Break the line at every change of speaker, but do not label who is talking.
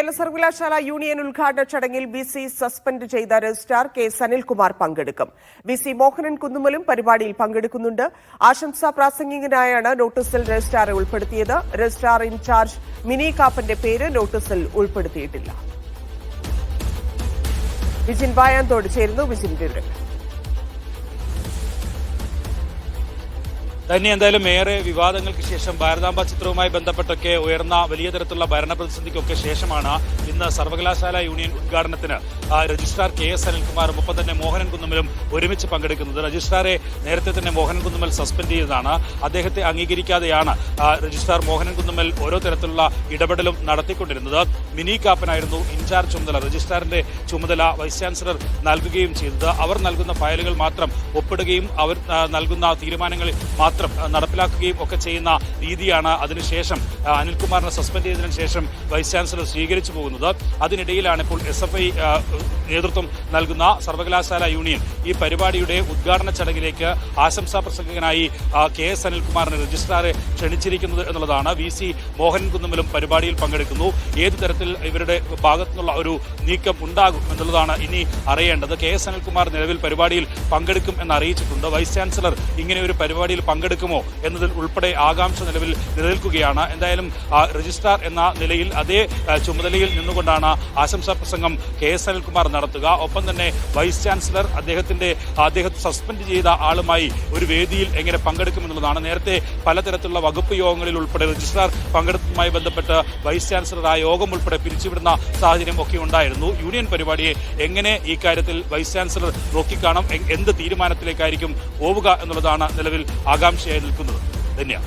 കേരള സർവകലാശാല യൂണിയൻ ഉദ്ഘാടന ചടങ്ങിൽ ബി സി സസ്പെൻഡ് ചെയ്ത രജിസ്ട്രാർ കെ സനിൽകുമാർ പങ്കെടുക്കും. ബി സി മോഹനൻ കുന്നുമലും പരിപാടിയിൽ പങ്കെടുക്കുന്നുണ്ട്. ആശംസാ പ്രാസംഗികനായാണ് നോട്ടീസിൽ രജിസ്ട്രാറെ ഉൾപ്പെടുത്തിയത്. രജിസ്ട്രാർ ഇൻചാർജ് മിനി കാപ്പന്റെ പേര് നോട്ടീസിൽ ഉൾപ്പെടുത്തിയിട്ടില്ല. വിജിൻ വായാന്തോട് ചേരുന്നു വിജിൻ വിവരങ്ങൾ.
തന്നെ എന്തായാലും ഏറെ വിവാദങ്ങൾക്ക് ശേഷം ഭാരതാംബ ചിത്രവുമായി ബന്ധപ്പെട്ടൊക്കെ ഉയർന്ന വലിയ തരത്തിലുള്ള ഭരണ പ്രതിസന്ധിക്കൊക്കെ ശേഷമാണ് ഇന്ന് സർവകലാശാല യൂണിയൻ ഉദ്ഘാടനത്തിന് രജിസ്ട്രാർ കെ എസ് അനിൽകുമാറും ഒപ്പം തന്നെ മോഹനൻ കുന്നുമലും ഒരുമിച്ച് പങ്കെടുക്കുന്നത്. രജിസ്ട്രാറെ നേരത്തെ തന്നെ മോഹനൻ കുന്നുമൽ സസ്പെൻഡ് ചെയ്തതാണ്. അദ്ദേഹത്തെ അംഗീകരിക്കാതെയാണ് രജിസ്ട്രാർ മോഹനൻ കുന്നുമൽ ഓരോ തരത്തിലുള്ള ഇടപെടലും നടത്തിക്കൊണ്ടിരുന്നത്. മിനി കാപ്പനായിരുന്നു ഇൻചാർജ് ചുമതല. രജിസ്ട്രാറിന്റെ ചുമതല വൈസ് ചാൻസലർ നൽകുകയും ചെയ്തത്. അവർ നൽകുന്ന ഫയലുകൾ മാത്രം ഒപ്പിടുകയും അവർ നൽകുന്ന തീരുമാനങ്ങൾ മാത്രം നടപ്പിലാക്കുകയും ഒക്കെ ചെയ്യുന്ന രീതിയാണ് അതിനുശേഷം അനിൽകുമാറിനെ സസ്പെൻഡ് ചെയ്തതിനു ശേഷം വൈസ് ചാൻസലർ സ്വീകരിച്ചു പോകുന്നത്. അതിനിടയിലാണ് ഇപ്പോൾ എസ് എഫ് ഐ നേതൃത്വം നൽകുന്ന സർവകലാശാല യൂണിയൻ ഈ പരിപാടിയുടെ ഉദ്ഘാടന ചടങ്ങിലേക്ക് ആശംസാ പ്രസംഗകനായി കെ എസ് അനിൽകുമാറിനെ രജിസ്ട്രാറെ ക്ഷണിച്ചിരിക്കുന്നത് എന്നുള്ളതാണ് വി സി മോഹൻ കുന്നുമലും പരിപാടിയിൽ പങ്കെടുക്കുന്നു. ഏത് തരത്തിൽ ഇവരുടെ ഭാഗത്തു നിന്നുള്ള ഒരു നീക്കം ഉണ്ടാകും എന്നുള്ളതാണ് ഇനി അറിയേണ്ടത്. കെ എസ് അനിൽകുമാർ നിലവിൽ പരിപാടിയിൽ പങ്കെടുക്കും എന്ന് അറിയിച്ചിട്ടുണ്ട് വൈസ് ചാൻസലർ ഇങ്ങനെ ഒരു പരിപാടിയിൽ പങ്കെടുക്കുമോ എന്നതിൽ ഉൾപ്പെടെ ആകാംക്ഷ നിലവിൽ നിലനിൽക്കുകയാണ്. എന്തായാലും രജിസ്ട്രാർ എന്ന നിലയിൽ അതേ ചുമതലയിൽ നിന്നുകൊണ്ടാണ് ആശംസാ പ്രസംഗം കെ എസ് നടത്തുക. ഒപ്പം തന്നെ വൈസ് ചാൻസലർ അദ്ദേഹത്തിന്റെ അദ്ദേഹത്തെ സസ്പെൻഡ് ചെയ്ത ആളുമായി ഒരു വേദിയിൽ എങ്ങനെ പങ്കെടുക്കുമെന്നുള്ളതാണ്. നേരത്തെ പലതരത്തിലുള്ള വകുപ്പ് യോഗങ്ങളിൽ ഉൾപ്പെടെ രജിസ്ട്രാർ പങ്കെടുത്തതുമായി ബന്ധപ്പെട്ട് വൈസ് ചാൻസലർ ആ യോഗം ഉൾപ്പെടെ പിരിച്ചുവിടുന്ന സാഹചര്യം ഒക്കെ ഉണ്ടായിരുന്നു. യൂണിയൻ പരിപാടിയെ എങ്ങനെ ഈ കാര്യത്തിൽ വൈസ് ചാൻസലർ നോക്കിക്കാണും? എന്ത് തീരുമാനത്തിലേക്കായിരിക്കും പോവുക എന്നുള്ളതാണ് നിലവിൽ ആകാംക്ഷയായി നിൽക്കുന്നത്. ധന്യ.